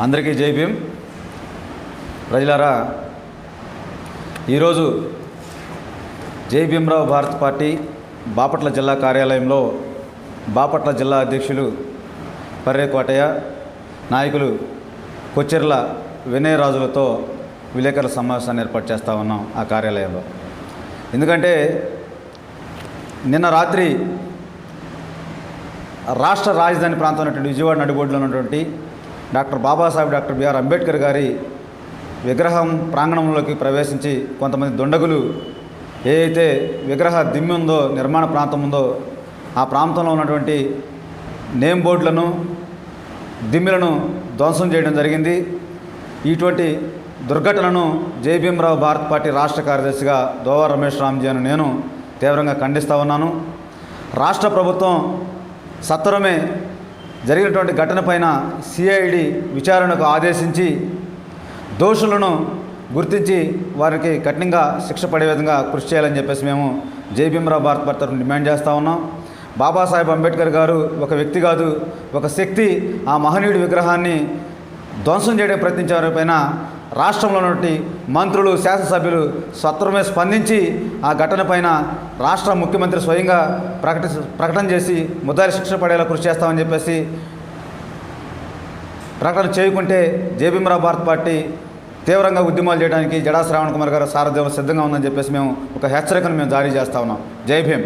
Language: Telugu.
అందరికీ జై భీమ్. ప్రజలారా ఈరోజు జై భీమరావు భారత్ పార్టీ బాపట్ల జిల్లా కార్యాలయంలో బాపట్ల జిల్లా అధ్యక్షులు పర్రేకోటయ్య నాయకులు కొచ్చెర్ల వినయరాజులతో విలేకరుల సమావేశాన్ని ఏర్పాటు చేస్తూ ఉన్నాం ఆ కార్యాలయంలో. ఎందుకంటే నిన్న రాత్రి రాష్ట్ర రాజధాని ప్రాంతం ఉన్నటువంటి విజయవాడ నడిబొడ్డులో ఉన్నటువంటి doctor Babasaheb doctor BR Ambedkar గారి విగ్రహం ప్రాంగణంలోకి ప్రవేశించి కొంతమంది దుండగులు ఏ అయితే విగ్రహ దిమ్మి ఉందో నిర్మాణ ప్రాంతం ఉందో ఆ ప్రాంతంలో ఉన్నటువంటి నేమ్ బోర్డులను దిమ్మిలను ధ్వంసం చేయడం జరిగింది. ఇటువంటి దుర్ఘటనను జయభీమరావు భారత్ పార్టీ రాష్ట్ర కార్యదర్శిగా దోవా రమేష్ రామ్జీ అని నేను తీవ్రంగా ఖండిస్తూ ఉన్నాను. రాష్ట్ర ప్రభుత్వం సత్వరమే జరిగినటువంటి ఘటనపైన సిఐడి విచారణకు ఆదేశించి దోషులను గుర్తించి వారికి కఠినంగా శిక్ష పడే విధంగా కృషి చేయాలని చెప్పేసి మేము జై భీమరావు భారత్ భర్త డిమాండ్ చేస్తూ ఉన్నాం. బాబాసాహెబ్ అంబేద్కర్ గారు ఒక వ్యక్తి కాదు ఒక శక్తి ఆ మహనీయుడి విగ్రహాన్ని ధ్వంసం చేయడం ప్రయత్నించే వారిపైన రాష్ట్రంలో ఉన్నటువంటి మంత్రులు శాసనసభ్యులు సత్వరమే స్పందించి ఆ ఘటన పైన రాష్ట్ర ముఖ్యమంత్రి స్వయంగా ప్రకటి ప్రకటన చేసి ముద్దారి శిక్ష పడేలా కృషి చేస్తామని చెప్పేసి ప్రకటన చేయకుంటే జేబీమరా భారత్ పార్టీ తీవ్రంగా ఉద్యమాలు చేయడానికి జడా శ్రావణ్ కుమార్ గారు సారథ్యం సిద్ధంగా ఉందని చెప్పేసి మేము ఒక హెచ్చరికను మేము జారీ చేస్తా ఉన్నాం. జై భీమ్.